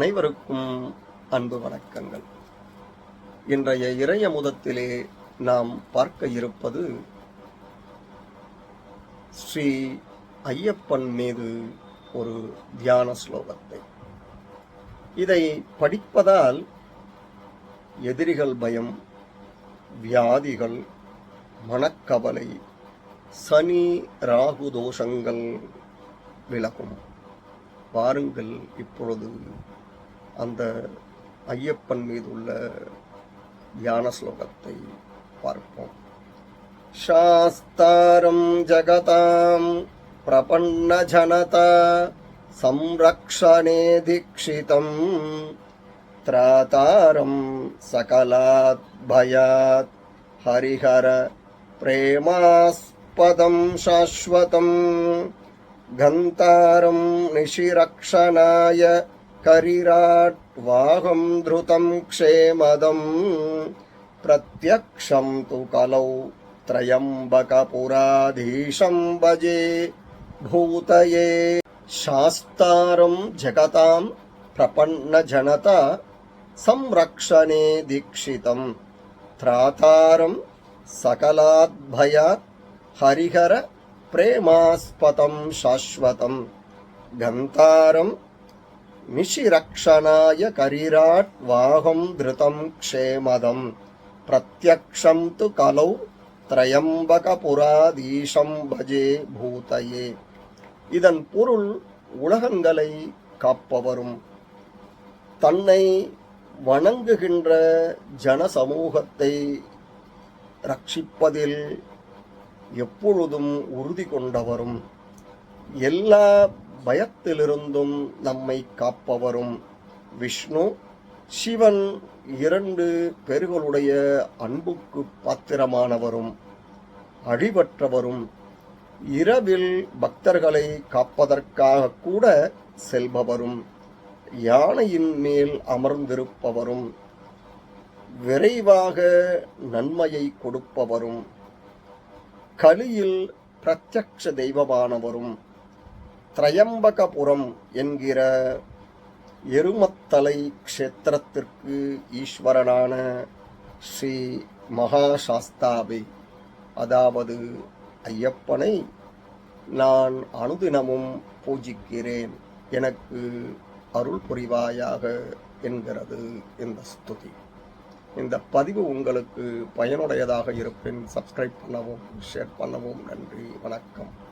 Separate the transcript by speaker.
Speaker 1: அனைவருக்கும் அன்பு வணக்கங்கள். இன்றைய இறைய முதத்திலே நாம் பார்க்க இருப்பது ஸ்ரீ ஐயப்பன் மீது ஒரு தியான ஸ்லோகத்தை. இதை படிப்பதால் எதிரிகள் பயம் வியாதிகள் மனக்கவலை சனி ராகு தோஷங்கள் விலகும். பாருங்கள் இப்பொழுது அந்த ஐயப்பன் மீது உள்ள தியான ஸ்லோகத்தை பார்ப்போம் சாஸ்தாரம் ஜகதாம் பிரபன்ன ஜனதா संरक्षणे दीक्षितम् त्रातारं सकलात् भयात् हरिहर प्रेमास्पदं शाश्वतम् गन्तारं निशिरक्षणाय करिराट्वाहं धृतं क्षेमदम् प्रत्यक्षं तु कलौ त्रयम्बकपुराधीशं भजे भूतये शास्तारं जगतां प्रपन्नजनता संरक्षणे दीक्षितं त्रातारं सकलाद्भयात् हरिहर प्रेमास्पदं शाश्वतं गन्तारं निशिरक्षणाय करिराट् वाहं धृतं क्षेमदं प्रत्यक्षं तु कलौ त्रयम्बकपुराधीशं भजे भूतये இதன் பொருள் உலகங்களை காப்பவரும் தன்னை வணங்குகின்ற ஜன சமூகத்தை ரட்சிப்பதில் எப்பொழுதும் உறுதி கொண்டவரும் எல்லா பயத்திலிருந்தும் நம்மை காப்பவரும் விஷ்ணு. சிவன் இரண்டு பேர்களுடைய அன்புக்கு பாத்திரமானவரும் அழிவற்றவரும் இரவில் பக்தர்களை காப்பதற்காக கூட செல்பவரும். யானையின் மேல் அமர்ந்திருப்பவரும். விரைவாக நன்மையை கொடுப்பவரும். கலியில் பிரத்யக்ஷ தெய்வமானவரும். திரையம்பகபுரம் என்கிற எருமத்தலை க்ஷேத்திரத்திற்கு ஈஸ்வரனான ஸ்ரீ மகாசாஸ்தாவை. அதாவது ஐயப்பனை நான் அனுதினமும் பூஜிக்கிறேன். எனக்கு அருள் புரிவாயாக என்கிறது இந்த ஸ்துதி. இந்த பதிவு உங்களுக்கு பயனுடையதாக இருப்பின் சப்ஸ்கிரைப் பண்ணவும் ஷேர் பண்ணவும் நன்றி. வணக்கம்.